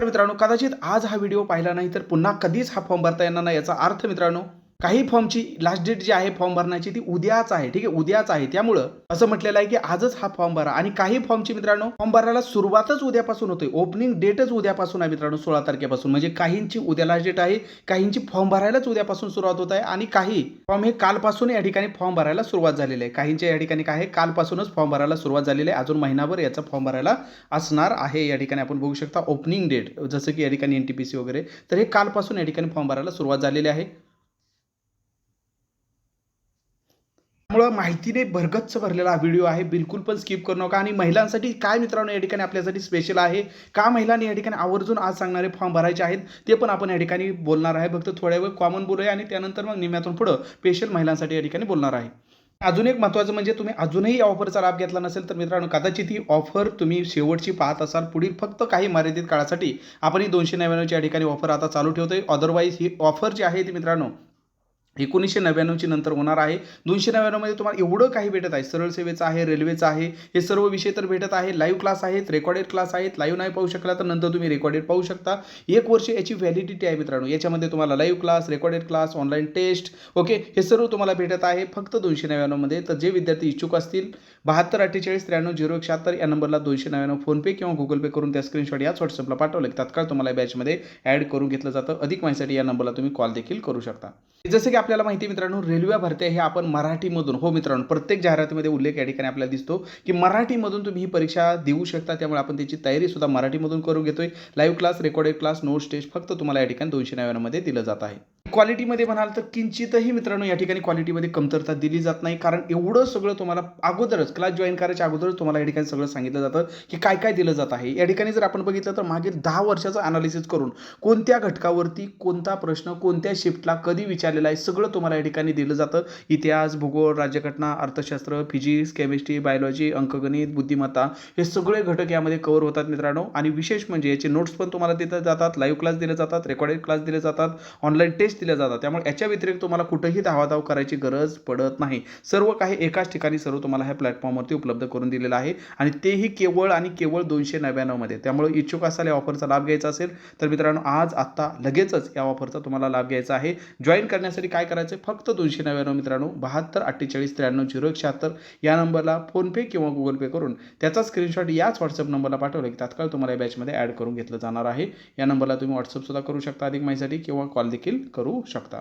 तर मित्रांनो कदाचित आज हा व्हिडिओ पाहिला नाही तर पुन्हा कधीच हा फॉर्म भरता येणार नाही याचा अर्थ मित्रांनो काही फॉर्मची लास्ट डेट जी आहे फॉर्म भरण्याची ती उद्याच आहे ठीक आहे? उद्याच आहे. त्यामुळं असं म्हटलेलं आहे की आजच हा फॉर्म भरा. आणि काही फॉर्मची मित्रांनो फॉर्म भरायला सुरुवातच उद्यापासून होते ओपनिंग डेटच उद्यापासून आहे मित्रांनो सोळा तारखेपासून. म्हणजे काहींची उद्या लास्ट डेट आहे काहींची फॉर्म भरायलाच उद्यापासून सुरुवात होत आहे आणि काही फॉर्म हे कालपासून या ठिकाणी फॉर्म भरायला सुरुवात झालेली आहे. काहींच्या या ठिकाणी काय आहे कालपासूनच फॉर्म भरायला सुरुवात झालेली आहे. अजून महिनाभर याचा फॉर्म भरायला असणार आहे या ठिकाणी आपण बघू शकता. ओपनिंग डेट जसं की या ठिकाणी एन टी पी सी वगैरे तर हे कालपासून या ठिकाणी फॉर्म भरायला सुरुवात झालेली आहे. माहितीने भरगच्च भरलेला हा व्हिडिओ आहे. बिलकुल पण स्किप करू नका. आणि महिलांसाठी काय मित्रांनो या ठिकाणी आपल्यासाठी स्पेशल आहे? का महिलांनी या ठिकाणी आवर्जून आज सांगणारे फॉर्म भरायचे आहेत? ते पण आपण या ठिकाणी बोलणार आहे. फक्त थोड्या वेळ कॉमन बोलूया आणि त्यानंतर मग निम्यातून पुढं स्पेशल महिलांसाठी या ठिकाणी बोलणार आहे. अजून एक महत्त्वाचं म्हणजे तुम्ही अजूनही या ऑफरचा लाभ घेतला नसेल तर मित्रांनो कदाचित ही ऑफर तुम्ही शेवटची पाहत असाल. पुढील फक्त काही मर्यादित काळासाठी आपण ही दोनशे नव्याण्णवच्या या ठिकाणी ऑफर आता चालू ठेवतोय. अदरवाईज ही ऑफर जी आहे ती मित्रांनो एकोणीसशे नव्याण्णवची नंतर होणार आहे. दोनशे नव्याण्णवमध्ये तुम्हाला एवढं काही भेटत आहे. सरळ सेवेचं आहे रेल्वेचं आहे. हे सर्व विषय तर भेटत आहे लाईव्ह क्लास आहेत रेकॉर्डेड क्लास आहेत. लाईव्ह नाही पाहू शकला तर नंतर तुम्ही रेकॉर्डेड पाहू शकता. एक वर्ष याची व्हॅलिडिटी आहे मित्रांनो. याच्यामध्ये तुम्हाला live class recorded class online test okay हे सर्व तुम्हाला भेटत आहे. फक्त दोनशे नव्याण्णवमध्ये. तर जे विद्यार्थी इच्छुक असतील बहात्तर अठ्ठेचाळीस त्र्याण्णव झिरो शहात्तर या नंबरला दोनशे नव्याण्णव फोनपे किंवा गुगल पे करून त्या स्क्रीनशॉट याच व्हॉट्सअपला पाठवलं. की तात्काळ तुम्हाला बॅचमध्ये ॲड करून घेतलं जातं. अधिक माहितीसाठी या नंबरला तुम्ही कॉल देखील करू शकता. जसं की आपल्याला माहिती आहे मित्रांनो रेल्वे भरत्या हे आपण मराठीमधून. हो मित्रांनो प्रत्येक जाहिरातीमध्ये उल्लेख या ठिकाणी आपल्याला दिसतो की मराठीमधून तुम्ही ही परीक्षा देऊ शकता. त्यामुळे आपण त्याची तयारी सुद्धा मराठीमधून करून घेतोय. Live class recorded class notes test फक्त तुम्हाला या ठिकाणी दोनशे नव्याण्णवमध्ये दिलं जात आहे. क्वालिटीमध्ये म्हणाल तर किंचितही मित्रांनो या ठिकाणी क्वालिटीमध्ये कमतरता दिली जात नाही. कारण एवढं सगळं तुम्हाला अगोदरच क्लास जॉईन करायच्या अगोदरच तुम्हाला या ठिकाणी सगळं सांगितलं जातं की काय काय दिलं जात आहे. या ठिकाणी जर आपण बघितलं तर मागे दहा वर्षाचं अनालिसिस करून कोणत्या घटकावरती कोणता प्रश्न कोणत्या शिफ्टला कधी विचारलेला आहे सगळं तुम्हाला या ठिकाणी दिलं जातं. इतिहास भूगोल राज्यघटना अर्थशास्त्र फिजिक्स केमिस्ट्री बायोलॉजी अंकगणित बुद्धिमत्ता हे सगळे घटक यामध्ये कव्हर होतात मित्रांनो. आणि विशेष म्हणजे याचे नोट्स पण तुम्हाला दिले जातात लाईव्ह क्लास दिले जातात रेकॉर्डेड क्लास दिले जातात ऑनलाईन टेस्ट दिल्या जातात. त्यामुळे याच्या व्यतिरिक्त तुम्हाला कुठेही धावाधाव करायची गरज पडत नाही. सर्व काही एकाच ठिकाणी सर्व तुम्हाला ह्या प्लॅटफॉर्मवरती उपलब्ध करून दिलेलं आहे आणि तेही केवळ आणि केवळ दोनशे नव्याण्णवमध्ये त्यामुळे इच्छुक असाल या ऑफरचा लाभ घ्यायचा असेल तर मित्रांनो आज आत्ता लगेचच या ऑफरचा तुम्हाला लाभ घ्यायचा आहे. जॉईन करण्यासाठी काय करायचं आहे फक्त दोनशे नव्याण्णव मित्रांनो बहात्तर अठ्ठेचाळीस त्र्याण्णव झिरो एकशहात्तर या नंबरला फोनपे किंवा गुगल पे करून त्याचा स्क्रीनशॉट याच व्हॉट्सअप नंबरला पाठवलं की तात्काळ तुम्हाला या बॅचमध्ये ॲड करून घेतलं जाणार आहे. या नंबरला तुम्ही व्हॉट्सअपसुद्धा करू शकता अधिक माहितीसाठी किंवा कॉल देखील करू शकता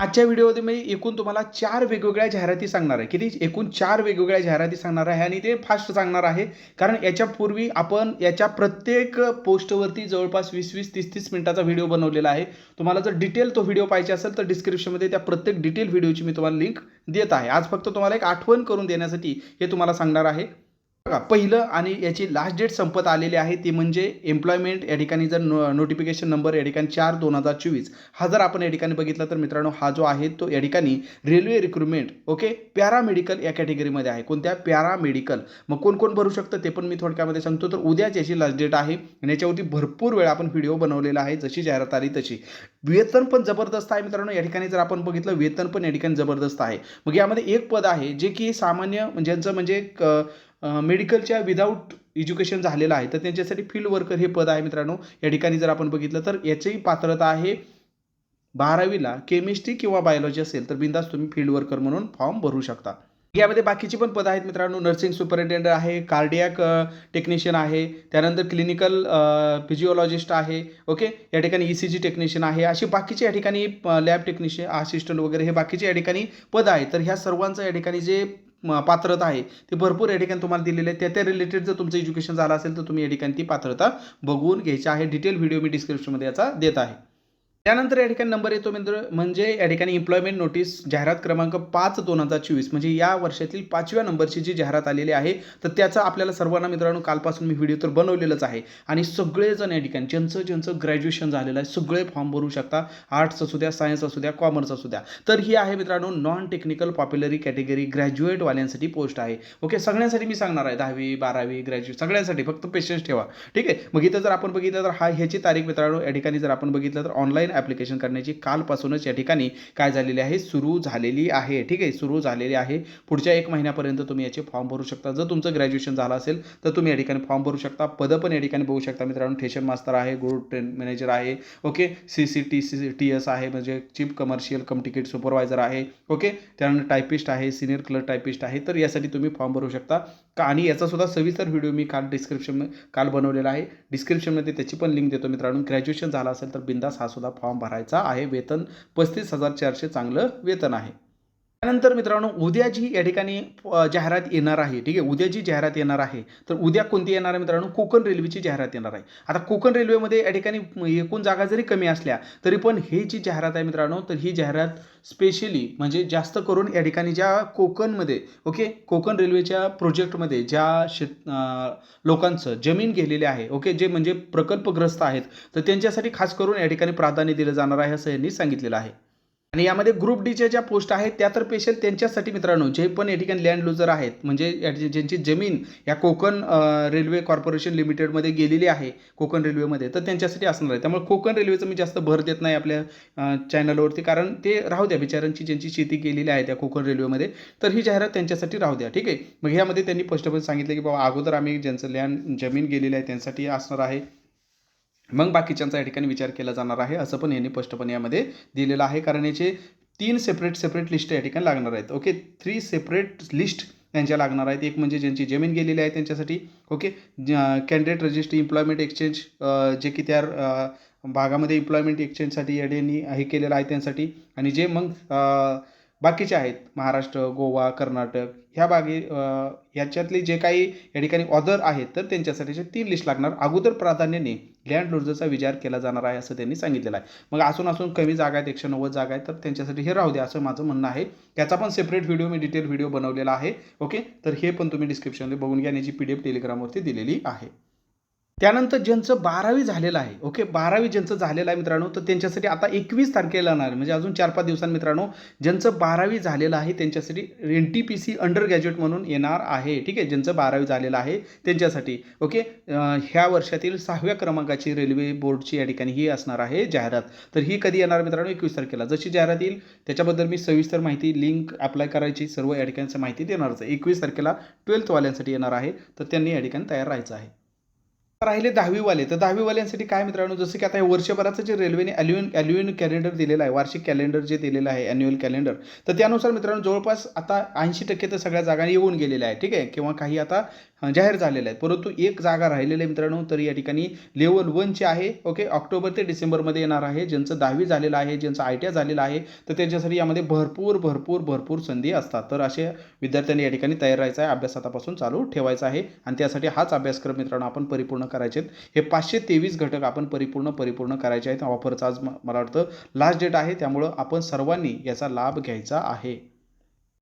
आजच्या व्हिडिओमध्ये मी एकूण तुम्हाला चार वेगवेगळ्या जाहिराती सांगणार आहे. किती? एकूण चार वेगवेगळ्या जाहिराती सांगणार आहे आणि ते फास्ट सांगणार आहे. कारण याच्यापूर्वी आपण याच्या प्रत्येक पोस्टवरती जवळपास वीस वीस तीस तीस मिनिटाचा व्हिडिओ बनवलेला आहे. तुम्हाला जर डिटेल तो व्हिडिओ पाहिजे असेल तर डिस्क्रिप्शनमध्ये त्या प्रत्येक डिटेल व्हिडिओची मी तुम्हाला लिंक देत आहे. आज फक्त तुम्हाला एक आठवण करून देण्यासाठी हे तुम्हाला सांगणार आहे. बघा पहिलं आणि याची लास्ट डेट संपत आलेली आहे ती म्हणजे एम्प्लॉयमेंट या ठिकाणी जर नो नोटिफिकेशन नंबर या ठिकाणी चार दोन हजार चोवीस. हा जर आपण या ठिकाणी बघितला तर मित्रांनो हा जो आहे तो या ठिकाणी रेल्वे रिक्रुटमेंट ओके पॅरामेडिकल या कॅटेगरीमध्ये आहे. कोणत्या? पॅरामेडिकल मग कोण कोण भरू शकतं ते पण मी थोडक्यामध्ये सांगतो. तर उद्याच याची लास्ट डेट आहे आणि याच्यावरती भरपूर वेळा आपण व्हिडिओ बनवलेला आहे जशी जाहिरात आली तशी. वेतन पण जबरदस्त आहे मित्रांनो. या ठिकाणी जर आपण बघितलं वेतन पण या ठिकाणी जबरदस्त आहे. मग यामध्ये एक पद आहे जे की सामान्य ज्यांचं म्हणजे क- मेडिकलच्या विदाऊट एज्युकेशन झालेलं आहे तर त्यांच्यासाठी फील्ड वर्कर हे पद आहे मित्रांनो. या ठिकाणी जर आपण बघितलं तर याचीही पात्रता आहे बारावीला केमिस्ट्री किंवा बायोलॉजी असेल तर बिंदास तुम्ही फील्ड वर्कर म्हणून फॉर्म भरू शकता. यामध्ये बाकीची पण पदं आहेत मित्रांनो. नर्सिंग सुपरिटेंडंट आहे कार्डियाक टेक्निशियन आहे त्यानंतर क्लिनिकल फिजिओलॉजिस्ट आहे ओके या ठिकाणी ई सी जी टेक्निशियन आहे. अशी बाकीचे या ठिकाणी लॅब टेक्निशियन असिस्टंट वगैरे हे बाकीचे या ठिकाणी पद आहे तर ह्या सर्वांचं या ठिकाणी जे पात्रता आहे. ती भरपूर या ठिकाणी तुम्हाला दिलेली आहे. त्या त्या रिलेटेड जर तुमचं एज्युकेशन झालं असेल तर तुम्ही या ठिकाणी ती पात्रता बघून घ्यायची आहे. डिटेल व्हिडिओ मी डिस्क्रिप्शनमध्ये याचा देत आहे. त्यानंतर या ठिकाणी नंबर येतो मित्र म्हणजे या ठिकाणी एम्प्लॉयमेंट नोटीस जाहिरात क्रमांक पाच दोन हजार चोवीस म्हणजे या वर्षातील पाचव्या नंबरची जी जाहिरात आलेली आहे तर त्याचा आपल्याला सर्वांना मित्रांनो कालपासून मी व्हिडिओ तर बनवलेलंच आहे. आणि सगळेजण या ठिकाणी ज्यांचं ज्यांचं ग्रॅज्युएशन झालेलं आहे सगळे फॉर्म भरू शकता. आर्ट्स असू द्या सायन्स असू द्या कॉमर्स असू द्या. तर ही आहे मित्रांनो नॉन टेक्निकल पॉप्युलरी कॅटेगरी ग्रॅज्युएटवाल्यांसाठी पोस्ट आहे. ओके सगळ्यांसाठी मी सांगणार आहे दहावी बारावी ग्रॅज्युएट सगळ्यांसाठी फक्त पेशन्स ठेवा. ठीक आहे? मग इथं जर आपण बघितलं तर हा ह्याची तारीख मित्रांनो या ठिकाणी जर आपण बघितलं तर ऑनलाईन ॲप्लिकेशन करण्याची कालपासूनच या ठिकाणी काय झालेली आहे? सुरू झालेली आहे. ठीक आहे? सुरू झालेली आहे. पुढच्या एक महिन्यापर्यंत तुम्ही याचे फॉर्म भरू शकता. जर तुमचं ग्रॅज्युएशन झालं असेल तर तुम्ही या ठिकाणी फॉर्म भरू शकता. पदं पण या ठिकाणी बघू शकता मित्रांनो. ठेशन मास्तर आहे ग्रुप ट्रेन मॅनेजर आहे. Okay C C T C T S आहे म्हणजे chief commercial cum ticket supervisor आहे. ओके त्यानंतर टायपिस्ट आहे सिनियर क्लर्क टायपिस्ट आहे. तर यासाठी तुम्ही फॉर्म भरू शकता. का आणि याचा सुद्धा सविस्तर व्हिडिओ मी काल डिस्क्रिप्शन काल बनवलेला आहे. डिस्क्रिप्शनमध्ये त्याची पण लिंक देतो मित्रांनो. ग्रॅज्युएशन झालं असेल तर बिंदास हा सुद्धा फॉर्म भरायचा आहे. वेतन पस्तीस हजार चारशे चांगलं वेतन आहे. त्यानंतर मित्रांनो उद्या जी या ठिकाणी जाहिरात येणार आहे. ठीक आहे? उद्या जी जाहिरात येणार आहे. तर उद्या कोणती येणार आहे मित्रांनो? कोकण रेल्वेची जाहिरात येणार आहे. आता कोकण रेल्वेमध्ये या ठिकाणी एकूण जागा जरी कमी असल्या तरी पण ही जी जाहिरात आहे मित्रांनो तर ही जाहिरात स्पेशली म्हणजे जास्त करून या ठिकाणी ज्या कोकणमध्ये ओके? कोकण रेल्वेच्या प्रोजेक्टमध्ये ज्या शेत लोकांचं जमीन गेलेले आहे ओके? जे म्हणजे प्रकल्पग्रस्त आहेत तर त्यांच्यासाठी खास करून या ठिकाणी प्राधान्य दिलं जाणार आहे असं यांनी सांगितलेलं आहे. आणि यामध्ये ग्रुप डीच्या ज्या पोस्ट आहेत त्या तर स्पेशल त्यांच्यासाठी मित्रांनो जे पण या ठिकाणी लँड लुजर आहेत म्हणजे या ज्यांची जमीन या कोकण रेल्वे कॉर्पोरेशन लिमिटेडमध्ये गेलेली आहे कोकण रेल्वेमध्ये तर त्यांच्यासाठी असणार आहे. त्यामुळे कोकण रेल्वेचं मी जास्त भर देत नाही आपल्या चॅनलवरती कारण ते राहू द्या बिचारांची ज्यांची शेती केलेली आहे त्या कोकण रेल्वेमध्ये तर ही जाहिरात त्यांच्यासाठी राहू द्या ठीक आहे? मग ह्यामध्ये त्यांनी स्पष्टपणे सांगितलं की बाबा अगोदर आम्ही ज्यांचं लँड जमीन गेलेली आहे त्यांसाठी असणार आहे. मग बाकीच्यांचा या ठिकाणी विचार केला जाणार आहे असं पण यांनी स्पष्टपणे यामध्ये दिलेलं आहे. कारण याचे तीन सेपरेट सेपरेट लिस्ट या ठिकाणी लागणार आहेत. ओके थ्री सेपरेट लिस्ट त्यांच्या लागणार आहेत. एक म्हणजे ज्यांची जमीन गेलेली आहे त्यांच्यासाठी. Okay candidate registry employment exchange जे की त्या भागामध्ये एम्प्लॉयमेंट एक्सचेंजसाठी या हे केलेलं आहे त्यांसाठी. आणि जे मग बाकीचे आहेत. महाराष्ट्र गोवा कर्नाटक ह्या बागे ह्याच्यातले जे काही या ठिकाणी ऑदर आहेत तर त्यांच्यासाठीचे तीन लिस्ट लागणार. अगोदर प्राधान्याने लँड लॉर्जचा विचार केला जाणार आहे असं त्यांनी सांगितलेलं आहे. मग असून असून कमी जागा आहेत एकशे नव्वद जागा आहेत तर त्यांच्यासाठी हे राहू द्या असं माझं म्हणणं आहे. त्याचा पण सेपरेट व्हिडिओ मी डिटेल व्हिडिओ बनवलेला आहे. ओके तर हे पण तुम्ही डिस्क्रिप्शनमध्ये बघून घ्या याची पी डी एफ टेलिग्रामवरती दिलेली आहे. त्यानंतर ज्यांचं बारावी झालेलं आहे ओके बारावी ज्यांचं झालेलं आहे मित्रांनो तर त्यांच्यासाठी आता एकवीस तारखेला येणार म्हणजे अजून चार पाच दिवसांनी मित्रांनो ज्यांचं बारावी झालेलं आहे त्यांच्यासाठी N T P C undergraduate म्हणून येणार आहे ठीक? आहे ज्यांचं बारावी झालेलं आहे त्यांच्यासाठी ओके ह्या वर्षातील सहाव्या क्रमांकाची रेल्वे बोर्डची या ठिकाणी ही असणार आहे जाहिरात. तर ही कधी येणार मित्रांनो? एकवीस तारखेला. जशी जाहिरात येईल त्याच्याबद्दल मी सविस्तर माहिती लिंक अप्लाय करायची सर्व या ठिकाणची माहिती देणारच आहे. एकवीस तारखेला ट्वेल्थवाल्यांसाठी येणार आहे तर त्यांनी या ठिकाणी तयार राहायचं आहे. राहिले दहावीवाले. तर दहावीवाल्यांसाठी काय मित्रांनो जसं की आता हे वर्षभराचं जे रेल्वेने ॲल्युन ॲल्युन कॅलेंडर दिलेलं आहे वार्षिक कॅलेंडर जे दिलेलं आहे ॲन्युअल कॅलेंडर तर त्यानुसार मित्रांनो जवळपास आता ऐंशी टक्के तर सगळ्या जागा येऊन गेलेल्या आहे ठीक आहे? किंवा काही आता जाहीर झालेल्या आहेत परंतु एक जागा राहिलेली आहे मित्रांनो तर या ठिकाणी लेवल वनची आहे ओके ऑक्टोबर ते डिसेंबरमध्ये येणार आहे. ज्यांचं दहावी झालेलं आहे ज्यांचं आय टी आय झालेलं आहे तर त्यांच्यासाठी यामध्ये भरपूर भरपूर भरपूर संधी असतात. तर असे विद्यार्थ्यांनी या ठिकाणी तयार राहायचं आहे. अभ्यास आतापासून चालू ठेवायचा आहे. आणि त्यासाठी हाच अभ्यासक्रम मित्रांनो आपण परिपूर्ण करायचे आहेत. हे पाचशे तेवीस घटक आपण परिपूर्ण परिपूर्ण करायचे आहेत. ऑफरचा आज मला वाटतं लास्ट डेट आहे. त्यामुळं आपण सर्वांनी याचा लाभ घ्यायचा आहे.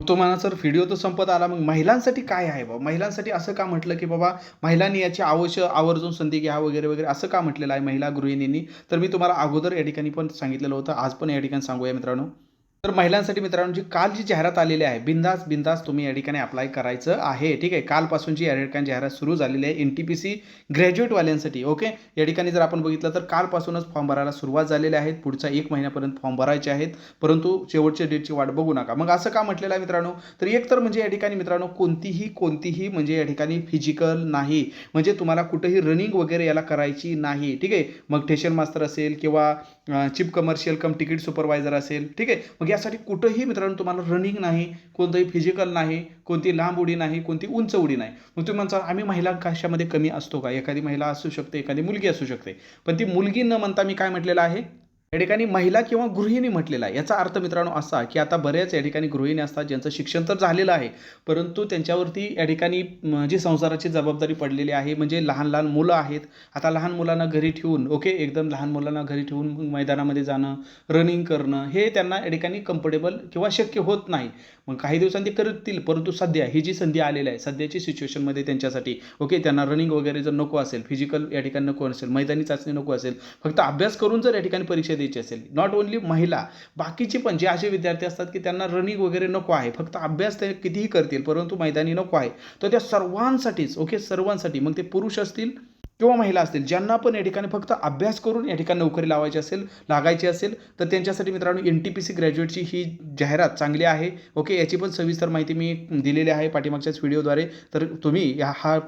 तुम्हाला सर व्हिडिओ तर संपत आला मग महिलांसाठी काय आहे बाबा? महिलांसाठी असं का म्हटलं की बाबा महिलांनी याची आवश्य आवर्जून संधी घ्या वगैरे वगैरे असं का म्हटलेलं आहे महिला गृहिणींनी? तर मी तुम्हाला अगोदर या ठिकाणी पण सांगितलेलं होतं. आज पण या ठिकाणी सांगूया मित्रांनो. तर महिलांसाठी मित्रांनो जी काल जी जाहिरात आलेली आहे बिंदास बिंदास तुम्ही या ठिकाणी अप्लाय करायचं आहे ठीक आहे? कालपासून जी या ठिकाणी जाहिरात सुरू झालेली आहे एन टी पी सी ग्रॅज्युएटवाल्यांसाठी ओके? या ठिकाणी जर आपण बघितलं तर कालपासूनच फॉर्म भरायला सुरुवात झालेली आहे पुढचा एक महिन्यापर्यंत फॉर्म भरायचे आहेत परंतु शेवटच्या डेटची वाट बघू नका. मग असं का म्हटलेलं आहे मित्रांनो? तर एक तर म्हणजे या ठिकाणी मित्रांनो कोणतीही कोणतीही म्हणजे या ठिकाणी फिजिकल नाही. म्हणजे तुम्हाला कुठेही रनिंग वगैरे याला करायची नाही ठीक आहे? मग ठेशन मास्तर असेल किंवा chief commercial cum ticket supervisor असेल ठीक आहे? मग यासाठी कुठंही मित्रांनो तुम्हाला रनिंग नाही कोणतंही फिजिकल नाही कोणती लांब उडी नाही कोणती उंच उडी नाही. मग तुम्ही म्हणता आम्ही महिला कशामध्ये कमी असतो का? एखादी महिला असू शकते एखादी मुलगी असू शकते. पण ती मुलगी न म्हणता मी काय म्हटलेलं आहे? या ठिकाणी महिला किंवा गृहिणी म्हटलेला आहे. याचा अर्थ मित्रांनो असा की आता बऱ्याच या ठिकाणी गृहिणी असतात ज्यांचं शिक्षण तर झालेलं आहे परंतु त्यांच्यावरती या ठिकाणी जी संसाराची जबाबदारी पडलेली आहे म्हणजे लहान लहान मुलं आहेत. आता लहान मुलांना घरी ठेवून ओके एकदम लहान मुलांना घरी ठेवून मैदानामध्ये जाणं रनिंग करणं हे त्यांना या ठिकाणी कम्फर्टेबल किंवा शक्य होत नाही. मग काही दिवसांनी ते करतील परंतु सध्या ही जी संधी आलेली आहे सध्याची सिच्युएशनमध्ये त्यांच्यासाठी ओके त्यांना रनिंग वगैरे जर नको असेल फिजिकल या ठिकाणी नको असेल मैदानी चाचणी नको असेल फक्त अभ्यास करून जर या ठिकाणी परीक्षा द्यायची असेल? नॉट ओन्ली महिला बाकीचे पण जे असे विद्यार्थी असतात की त्यांना रनिंग वगैरे नको आहे फक्त अभ्यास ते कितीही करतील परंतु मैदानी नको आहे तर त्या सर्वांसाठीच ओके सर्वांसाठी मग ते पुरुष असतील किंवा महिला असतील ज्यांना पण या ठिकाणी फक्त अभ्यास करून या ठिकाणी नोकरी लावायची असेल लागायची असेल तर त्यांच्यासाठी मित्रांनो एन टी पी सी ग्रॅज्युएटची ही जाहिरात चांगली आहे. ओके याची पण सविस्तर माहिती मी दिलेली आहे पाठीमागच्याच व्हिडिओद्वारे तर तुम्ही या हा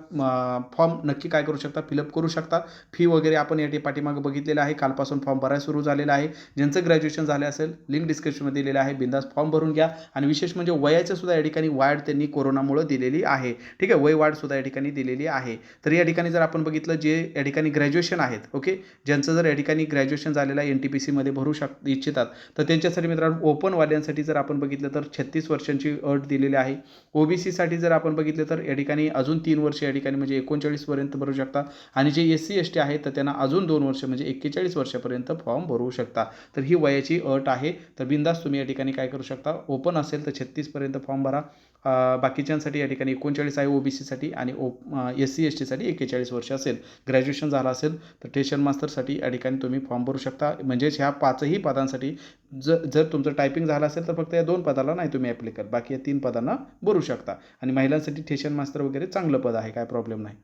फॉर्म नक्की काय करू शकता फिलअप करू शकता. फी वगैरे आपण या ठिकाणी पाठीमागं बघितलेलं आहे. कालपासून फॉर्म भरायला सुरू झालेला आहे. ज्यांचं ग्रॅज्युएशन झालं असेल लिंक डिस्क्रिप्शनमध्ये दिलेलं आहे. बिंदास फॉर्म भरून घ्या. आणि विशेष म्हणजे वयाच्या सुद्धा या ठिकाणी वाढ त्यांनी कोरोनामुळं दिलेली आहे. ठीक आहे वय वाढ सुद्धा या ठिकाणी दिलेली आहे. तर या ठिकाणी जर आपण बघितलं जे या ठिकाणी ग्रॅज्युएशन आहेत ओके ज्यांचं जर या ठिकाणी ग्रॅज्युएशन झालेलं आहे एन टी पी सीमध्ये भरू शक इच्छितात तर त्यांच्यासाठी मित्रांनो ओपनवाल्यांसाठी जर आपण बघितलं तर छत्तीस वर्षांची अट दिलेली आहे. ओ बी सीसाठी जर आपण बघितलं तर या ठिकाणी अजून तीन वर्ष या ठिकाणी म्हणजे एकोणचाळीसपर्यंत भरू शकता. आणि जे एस सी एस टी आहेत तर त्यांना अजून दोन वर्ष म्हणजे एक्केचाळीस वर्षापर्यंत फॉर्म भरू शकता. तर ही वयाची अट आहे. तर बिंदास तुम्ही या ठिकाणी काय करू शकता? ओपन असेल तर छत्तीसपर्यंत फॉर्म भरा. बाकीच्यांसाठी या ठिकाणी एकोणचाळीस आहे ओ बी सीसाठी आणि ओ एस सी एस टीसाठी एक्केचाळीस वर्ष असेल. ग्रॅज्युएशन झालं असेल तर टेशन मास्टरसाठी या ठिकाणी तुम्ही फॉर्म भरू शकता. म्हणजेच ह्या पाचही पदांसाठी जर जर तुमचं टायपिंग झालं असेल तर फक्त या दोन पदाला नाही तुम्ही ॲप्लाय कर बाकी या तीन पदांना भरू शकता. आणि महिलांसाठी टेशन मास्टर वगैरे चांगलं पद आहे काय प्रॉब्लेम नाही.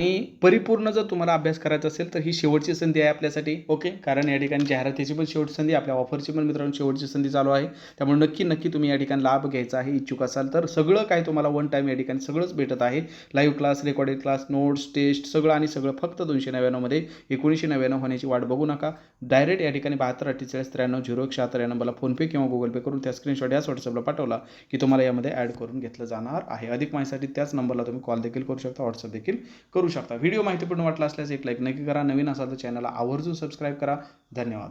आणि परिपूर्ण जर तुम्हाला अभ्यास करायचा असेल तर ही शेवटची संधी आहे आपल्यासाठी ओके? कारण या ठिकाणी जाहिरातीची पण शेवटची संधी आपल्या ऑफरची पण मित्रांनो शेवटची संधी चालू आहे. त्यामुळे नक्की नक्की तुम्ही या ठिकाणी लाभ घ्यायचा आहे इच्छुक असाल तर. सगळं काय तुम्हाला वन टाईम या ठिकाणी सगळंच भेटत आहे. Live class recorded class notes test सगळं आणि सगळं फक्त दोनशे नव्याण्णवमध्ये एकोणीसशे नव्याण्णव होण्याची वाट बघू नका. डायरेक्ट या ठिकाणी बहात्तर अठ्ठेचाळीस त्र्याण्णव झिरो एक शहात्तर या नंबरला फोनपे किंवा गुगल पे करून त्या स्क्रीनशॉट याच व्हॉट्सअपला पाठवला की तुम्हाला यामध्ये ॲड करून घेतलं जाणार आहे. अधिक माहितीसाठी त्याच नंबरला तुम्ही कॉल देखील करू शकता व्हॉट्सअप देखील करू करू शकता. व्हिडिओ माहितीपूर्ण वाटला असल्यास एक लाईक नक्की करा. नवीन असाल तर चॅनलला आवर्जून सबस्क्राईब करा. धन्यवाद.